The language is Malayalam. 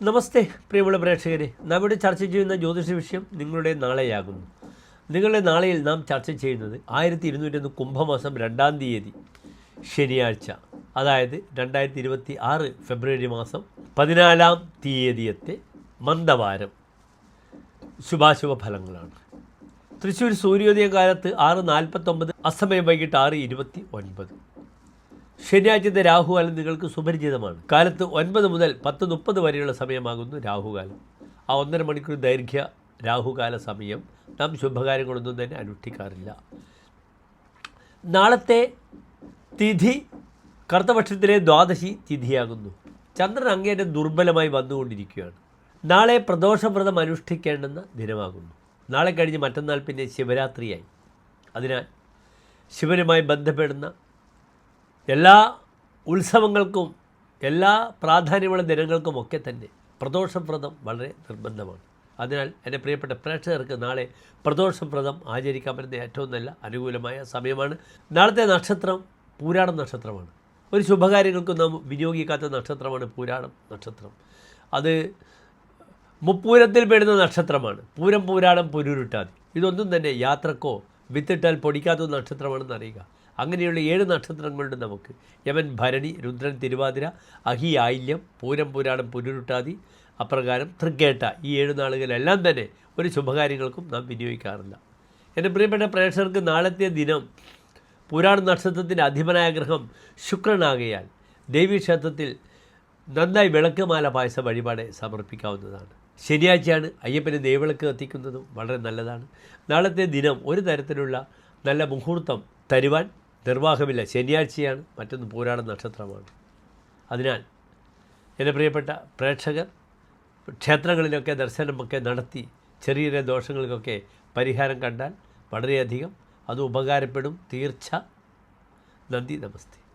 നമസ്തേ പ്രിയമുള്ള പ്രേക്ഷകരെ. നാം ഇവിടെ ചർച്ച ചെയ്യുന്ന ജ്യോതിഷ വിഷയം നിങ്ങളുടെ നാളെയാകുന്നു. നിങ്ങളുടെ നാളെയിൽ നാം ചർച്ച ചെയ്യുന്നത് ആയിരത്തി ഇരുന്നൂറ്റൊന്ന് കുംഭമാസം രണ്ടാം തീയതി ശനിയാഴ്ച അതായത് രണ്ടായിരത്തി ഇരുപത്തി ആറ് ഫെബ്രുവരി മാസം പതിനാലാം തീയതിയത്തെ മന്ദവാരം. ശുഭാശുഭ ഫലങ്ങളാണ്. തൃശ്ശൂർ സൂര്യോദയ കാലത്ത് ആറ് നാൽപ്പത്തൊമ്പത് അസമയം വൈകിട്ട് ആറ് ഇരുപത്തി ഒൻപത് ശനിയാഴ്ചത്തെ രാഹുകാലം നിങ്ങൾക്ക് സുപരിചിതമാണ്. കാലത്ത് ഒൻപത് മുതൽ പത്ത് മുപ്പത് വരെയുള്ള സമയമാകുന്നു രാഹുകാലം. ആ ഒന്നര മണിക്കൂർ ദൈർഘ്യ രാഹുകാല സമയം. നാം ശുഭകാര്യങ്ങളൊന്നും തന്നെ അനുഷ്ഠിക്കാറില്ല. നാളത്തെ തിഥി കർത്തപക്ഷത്തിലെ ദ്വാദശി തിഥിയാകുന്നു. ചന്ദ്രൻ അങ്ങേറ്റം ദുർബലമായി വന്നുകൊണ്ടിരിക്കുകയാണ്. നാളെ പ്രദോഷവ്രതം അനുഷ്ഠിക്കേണ്ടെന്ന ദിനമാകുന്നു. നാളെ കഴിഞ്ഞ് മറ്റന്നാൾ പിന്നെ ശിവരാത്രിയായി. അതിനാൽ ശിവനുമായി ബന്ധപ്പെടുന്ന എല്ലാ ഉത്സവങ്ങൾക്കും എല്ലാ പ്രാധാന്യമുള്ള ദിനങ്ങൾക്കുമൊക്കെ തന്നെ പ്രദോഷവ്രതം വളരെ നിർബന്ധമാണ്. അതിനാൽ എന്റെ പ്രിയപ്പെട്ട പ്രേക്ഷകർക്ക് നാളെ പ്രദോഷവ്രതം ആചരിക്കാൻ പറ്റുന്ന ഏറ്റവും നല്ല അനുകൂലമായ സമയമാണ്. നാളത്തെ നക്ഷത്രം പൂരാടം നക്ഷത്രമാണ്. ഒരു ശുഭകാര്യങ്ങൾക്കും നാം വിനിയോഗിക്കാത്ത നക്ഷത്രമാണ് പൂരാടം നക്ഷത്രം. അത് മുപ്പൂരത്തിൽ പെടുന്ന നക്ഷത്രമാണ്. പൂരം പൂരാടം പുരുരുട്ടാതി. ഇതൊന്നും തന്നെ യാത്രക്കോ വിത്തിട്ടാൽ പൊടിക്കാത്ത നക്ഷത്രമാണെന്ന് അറിയുക. അങ്ങനെയുള്ള ഏഴ് നക്ഷത്രങ്ങളുണ്ട് നമുക്ക്. യമൻ ഭരണി രുദ്രൻ തിരുവാതിര അഹി ആയില്യം പൂരം പുരാണം പുരുരുട്ടാതി അപ്രകാരം തൃക്കേട്ട. ഈ ഏഴ് നാളുകളെല്ലാം തന്നെ ഒരു ശുഭകാര്യങ്ങൾക്കും നാം വിനിയോഗിക്കാറില്ല. എന്റെ പ്രിയപ്പെട്ട പ്രേക്ഷകർക്ക് നാളത്തെ ദിനം പുരാണ നക്ഷത്രത്തിന്റെ അധിപനായ ഗ്രഹം ശുക്രനാകയാൽ ദേവീക്ഷേത്രത്തിൽ നന്നായി വിളക്കുമാല പായസ വഴിപാട് സമർപ്പിക്കാവുന്നതാണ്. ശനിയാഴ്ചയാണ് അയ്യപ്പനെ ദേവിളക്ക് കത്തിക്കുന്നതും വളരെ നല്ലതാണ്. നാളത്തെ ദിനം ഒരു തരത്തിലുള്ള നല്ല മുഹൂർത്തം തരുവാൻ നിർവാഹമില്ല. ശനിയാഴ്ചയാണ് മറ്റൊന്ന് പൂരാട നക്ഷത്രമാണ്. അതിനാൽ എന്റെ പ്രിയപ്പെട്ട പ്രേക്ഷകർ ക്ഷേത്രങ്ങളിലൊക്കെ ദർശനമൊക്കെ നടത്തി ചെറിയ ചെറിയ ദോഷങ്ങൾക്കൊക്കെ പരിഹാരം കണ്ടാൽ വളരെയധികം അത് ഉപകാരപ്പെടും. തീർച്ച. നന്ദി നമസ്തേ.